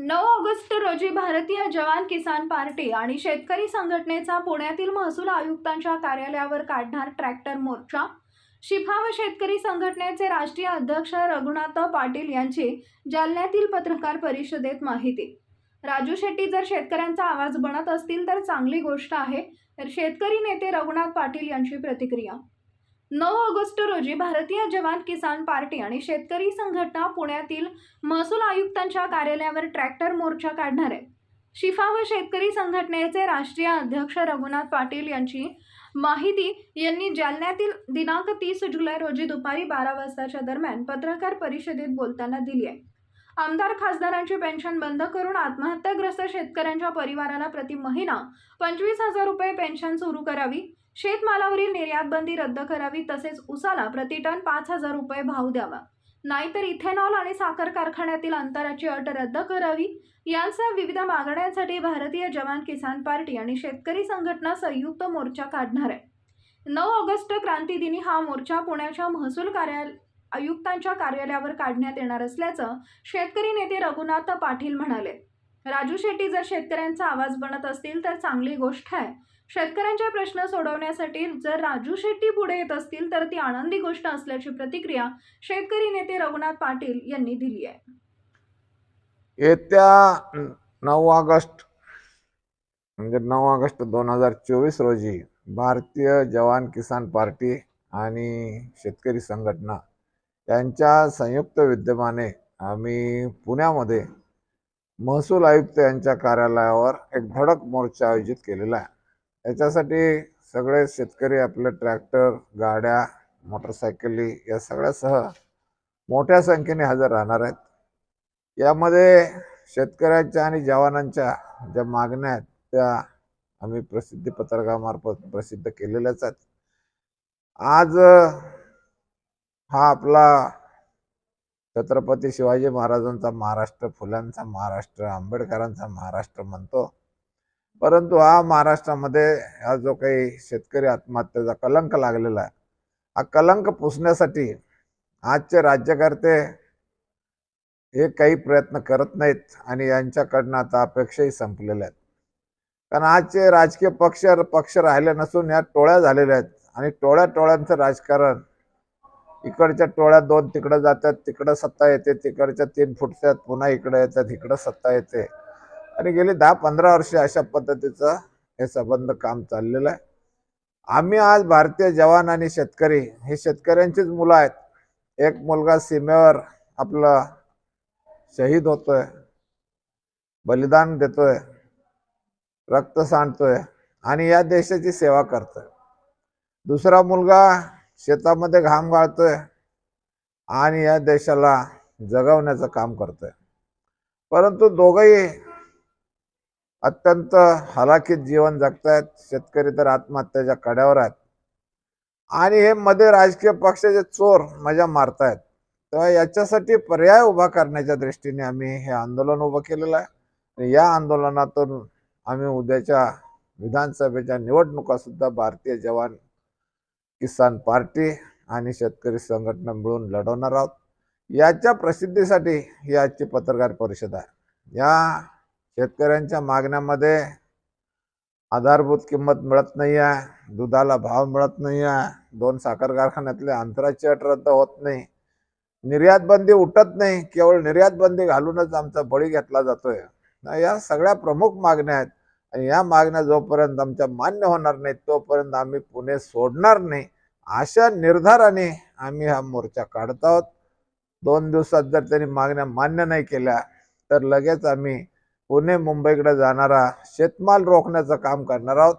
नऊ ऑगस्ट रोजी भारतीय जवान किसान पार्टी आणि शेतकरी संघटनेचा पुण्यातील महसूल आयुक्तांच्या कार्यालयावर काढणार ट्रॅक्टर मोर्चा. शिफा व शेतकरी संघटनेचे राष्ट्रीय अध्यक्ष रघुनाथ पाटील यांची जालन्यातील पत्रकार परिषदेत माहिती. राजू शेट्टी जर शेतकऱ्यांचा आवाज बनत असतील तर चांगली गोष्ट आहे. तर शेतकरी नेते रघुनाथ पाटील यांची प्रतिक्रिया. नऊ ऑगस्ट रोजी भारतीय जवान किसान पार्टी आणि शेतकरी संघटना पुण्यातील महसूल आयुक्तांच्या कार्यालयावर ट्रॅक्टर मोर्चा काढणार आहे. शिफा व शेतकरी संघटनेचे राष्ट्रीय अध्यक्ष रघुनाथ पाटील यांची माहिती यांनी जालन्यातील दिनांक तीस जुलै रोजी दुपारी बारा वाजताच्या दरम्यान पत्रकार परिषदेत बोलताना दिली आहे. आमदार खासदारांची पेन्शन बंद करून आत्महत्याग्रस्त शेतकऱ्यांच्या परिवाराला प्रति महिना पंचवीस हजार रुपये पेन्शन सुरू करावी शेतमालावरील निर्यातबंदी रद्द करावी तसेच उसाला प्रतिटन पाच हजार रुपये भाव द्यावा. नाहीतर इथेनॉल आणि साखर कारखान्यातील अंतराची अट रद्द करावी. यांसह विविध मागण्यांसाठी भारतीय जवान किसान पार्टी आणि शेतकरी संघटना संयुक्त मोर्चा काढणार आहे. नऊ ऑगस्ट क्रांतीदिनी हा मोर्चा पुण्याच्या महसूल कार्यालय आयुक्तांच्या कार्यालयावर काढण्यात येणार असल्याचं शेतकरी नेते रघुनाथ पाटील म्हणाले. राजू शेट्टी जर शेतकऱ्यांचा आवाज बनत असतील तर चांगली गोष्ट आहे. शेतकऱ्यांचे प्रश्न सोडवण्यासाठी जर राजू शेट्टी पुढे येत असतील तर ती आनंदी गोष्ट असल्याची प्रतिक्रिया शेतकरी नेते रघुनाथ पाटील यांनी दिली आहे. येत्या नऊ ऑगस्ट म्हणजे नऊ ऑगस्ट दोन हजार चोवीस रोजी भारतीय जवान किसान पार्टी आणि शेतकरी संघटना त्यांच्या संयुक्त विद्यमाने आम्ही पुण्यामध्ये महसूल आयुक्त यांच्या कार्यालयावर एक धडक मोर्चा आयोजित केलेला आहे. याच्यासाठी सगळे शेतकरी आपले ट्रॅक्टर गाड्या मोटरसायकली या सगळ्यासह मोठ्या संख्येने हजर राहणार आहेत. यामध्ये शेतकऱ्यांच्या आणि जवानांच्या ज्या मागण्या आहेत त्या आम्ही प्रसिद्धी पत्रकामार्फत प्रसिद्ध केलेल्याच आहेत. आज हा आपला छत्रपती शिवाजी महाराजांचा महाराष्ट्र फुलांचा महाराष्ट्र आंबेडकरांचा महाराष्ट्र म्हणतो. परंतु हा महाराष्ट्रामध्ये हा जो काही शेतकरी आत्महत्येचा कलंक लागलेला आहे हा कलंक पुसण्यासाठी आजचे राज्यकर्ते हे काही प्रयत्न करत नाहीत आणि यांच्याकडनं आता अपेक्षाही संपलेल्या आहेत. कारण आजचे राजकीय पक्ष पक्ष राहिले नसून या टोळ्या झालेल्या आहेत आणि टोळ्या टोळ्यांचं राजकारण इकडच्या टोळ्या दोन तिकडं जातात तिकडं सत्ता येते तिकडच्या तीन फुटतात पुन्हा इकडे येतात इकडं सत्ता येते. आणि गेली दहा पंधरा वर्ष अशा पद्धतीचं हे संबंध काम चाललेलं आहे. आम्ही आज भारतीय जवान आणि शेतकरी हे शेतकऱ्यांचीच मुलं आहेत. एक मुलगा सीमेवर आपलं शहीद होतोय बलिदान देतोय रक्त सांडतोय आणि या देशाची सेवा करतोय. दुसरा मुलगा शेतामध्ये घाम गाळतोय आणि या देशाला जगवण्याचं काम करतोय. परंतु दोघंही अत्यंत हलाखीत जीवन जगतायत. शेतकरी तर आत्महत्याच्या कड्यावर आहेत. आणि हे मध्ये राजकीय पक्षाचे चोर मजा मारतायत. तेव्हा याच्यासाठी पर्याय उभा करण्याच्या दृष्टीने आम्ही हे आंदोलन उभं केलेलं आहे. या आंदोलनातून आम्ही उद्याच्या विधानसभेच्या निवडणुका सुद्धा भारतीय जवान किसान पार्टी आणि शेतकरी संघटना मिळून लढवणार आहोत. याच्या प्रसिद्धीसाठी ही आजची पत्रकार परिषद आहे. या शेतकऱ्यांच्या मागण्यामध्ये आधारभूत किंमत मिळत नाही आहे दुधाला भाव मिळत नाही आहे दोन साखर कारखान्यातले अंतराची अट रद्द होत नाही निर्यात बंदी उठत नाही केवळ निर्यात बंदी घालूनच आमचा बळी घेतला जातोय. या सगळ्या प्रमुख मागण्या आहेत. आणि या मागण्या जोपर्यंत आमच्या मान्य होणार नाहीत तोपर्यंत आम्ही पुणे सोडणार नाही. अशा निर्धाराने आम्ही हा मोर्चा काढत आहोत. दोन दिवसात जर त्यांनी मागण्या मान्य नाही केल्या तर लगेच आम्ही पुणे मुंबईकडे जाणारा शेतमाल रोखण्याचं काम करणार आहोत.